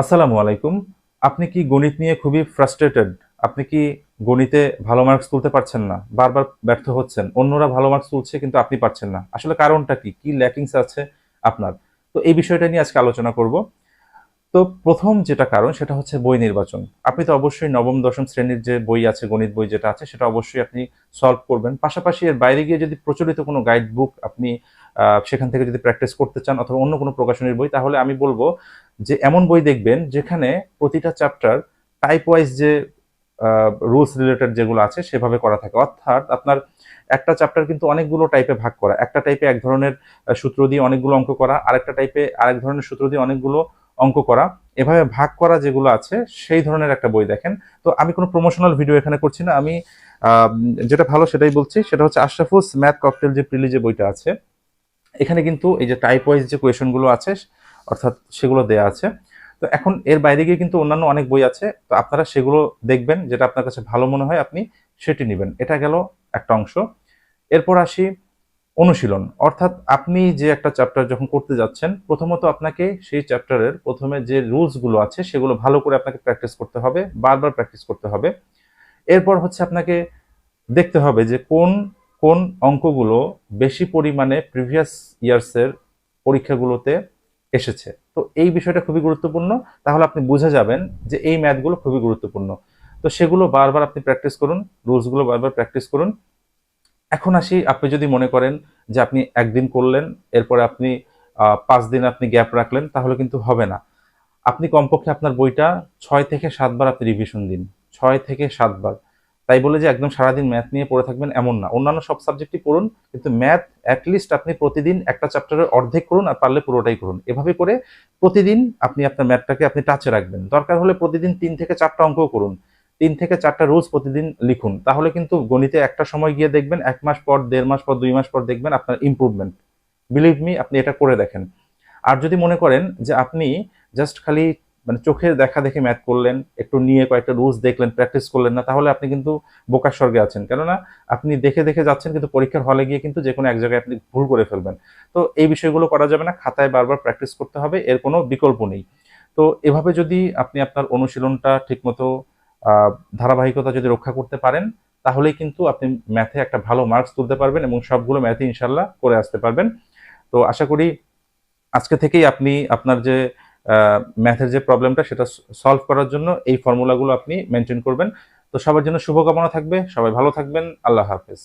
আসসালামু আলাইকুম। আপনি কি গণিত নিয়ে খুবই ফ্রাস্ট্রেটেড আপনি কি গণিতে ভালো মার্কস তুলতে পারছেন না? বারবার ব্যর্থ হচ্ছেন। অন্যরা ভালো মার্কস তুলছে কিন্তু আপনি পারছেন না। আসলে কারণটা কি? কি ল্যাকিংস আছে আপনার? তো এই বিষয়টা নিয়ে আজকে আলোচনা করব। তো প্রথম যেটা কারণ, সেটা হচ্ছে বই নির্বাচন। আপনি তো অবশ্যই নবম, দশম শ্রেণির যে বই আছে, গণিত বই যেটা আছে, সেটা অবশ্যই আপনি সলভ করবেন। পাশাপাশি এর বাইরে গিয়ে যদি প্রচলিত কোনো গাইড বুক আপনি সেখান থেকে যদি প্র্যাকটিস করতে চান অথবা অন্য কোনো প্রকাশনীর বই, তাহলে আমি বলব যে এমন বই দেখবেন যেখানে প্রতিটা চ্যাপ্টার টাইপ ওয়াইজ যে রুলস রিলেটেড যেগুলো আছে সেভাবে করা থাকে। অর্থাৎ আপনার একটা চ্যাপ্টার কিন্তু অনেকগুলো টাইপে ভাগ করা। একটা টাইপে এক ধরনের সূত্র দিয়ে অনেকগুলো অঙ্ক করা, আরেকটা টাইপে আরেক ধরনের সূত্র দিয়ে অনেকগুলো অঙ্ক করা। এভাবে ভাগ করা যেগুলো আছে, সেই ধরনের একটা বই দেখেন। তো আমি কোনো প্রমোশনাল ভিডিও এখানে করছি না। আমি যেটা ভালো সেটাই বলছি। সেটা হচ্ছে আশরাফুস ম্যাথ ককটেল যে প্রিলি যে বইটা আছে, এখানে কিন্তু এই যে টাইপ ওয়াইজ যে কোয়েশনগুলো আছে অর্থাৎ সেগুলো দেয়া আছে। তো এখন এর বাইরে গিয়ে কিন্তু অন্যান্য অনেক বই আছে। তো আপনারা সেগুলো দেখবেন, যেটা আপনার কাছে ভালো মনে হয়, আপনি সেটি নেবেন। এটা গেল একটা অংশ। এরপর আসি অনুশীলন। অর্থাৎ আপনি যে একটা চ্যাপ্টার যখন করতে যাচ্ছেন, প্রথমত আপনাকে সেই চ্যাপ্টারের প্রথমে যে রুলসগুলো আছে, সেগুলো ভালো করে আপনাকে প্র্যাকটিস করতে হবে, বারবার প্র্যাকটিস করতে হবে। এরপর হচ্ছে আপনাকে দেখতে হবে যে কোন কোন অঙ্কগুলো বেশি পরিমাণে প্রিভিয়াস ইয়ার্সের পরীক্ষাগুলোতে এসেছে। তো এই বিষয়টা খুবই গুরুত্বপূর্ণ। তাহলে আপনি বুঝে যাবেন যে এই ম্যাথগুলো খুবই গুরুত্বপূর্ণ। তো সেগুলো বারবার আপনি প্র্যাকটিস করুন, রুলসগুলো বারবার প্র্যাকটিস করুন। এখন আসি, আপনি যদি মনে করেন যে আপনি একদিন করলেন, এরপরে আপনি পাঁচ দিন আপনি গ্যাপ রাখলেন, তাহলে কিন্তু হবে না। আপনি কমপক্ষে আপনার বইটা ছয় থেকে সাতবার আপনি রিভিশন দিন। ছয় থেকে সাতবার। তাই বলে যে একদম সারাদিন ম্যাথ নিয়ে পড়ে থাকবেন এমন না। অন্যান্য সব সাবজেক্টই পড়ুন, কিন্তু ম্যাথ অ্যাটলিস্ট আপনি প্রতিদিন একটা চ্যাপ্টারের অর্ধেক করুন আর পারলে পুরোটাই করুন। এভাবে করে প্রতিদিন আপনি আপনার ম্যাথটাকে আপনি টাচে রাখবেন। দরকার হলে প্রতিদিন তিন থেকে চারটা অঙ্কও করুন। তিন থেকে চারটা রুলস প্রতিদিন লিখুন। তাহলে কিন্তু গণিতে একটা সময় গিয়ে দেখবেন, এক মাস পর, দেড় মাস পর, দুই মাস পর দেখবেন আপনার ইমপ্রুভমেন্ট বিলিভ মি আপনি এটা করে দেখেন। আর যদি মনে করেন যে আপনি জাস্ট খালি মানে চোখের দেখা দেখে ম্যাথ করলেন, একটু নিয়ে কয়েকটা রুলস দেখলেন প্র্যাকটিস করলেন না, তাহলে আপনি কিন্তু বোকার স্বর্গে আছেন। কেননা আপনি দেখে দেখে যাচ্ছেন, কিন্তু পরীক্ষার হলে গিয়ে কিন্তু যে কোনো এক জায়গায় আপনি ভুল করে ফেলবেন। তো এই বিষয়গুলো করা যাবে না, খাতায় বারবার প্র্যাকটিস করতে হবে, এর কোনো বিকল্প নেই। তো এভাবে যদি আপনি আপনার অনুশীলনটা ঠিকমতো ধারাবাহিকতা যদি রক্ষা করতে পারেন, তাহলেই কিন্তু আপনি ম্যাথে একটা ভালো মার্কস তুলতে পারবেন এবং সবগুলো ম্যাথে ইনশাল্লাহ করে আসতে পারবেন। তো আশা করি আজকে থেকেই আপনি আপনার যে ম্যাথের যে প্রবলেমটা সেটা সলভ করার জন্য এই ফর্মুলাগুলো আপনি মেনটেন করবেন। তো সবার জন্য শুভকামনা থাকবে। সবাই ভালো থাকবেন। আল্লাহ হাফেজ।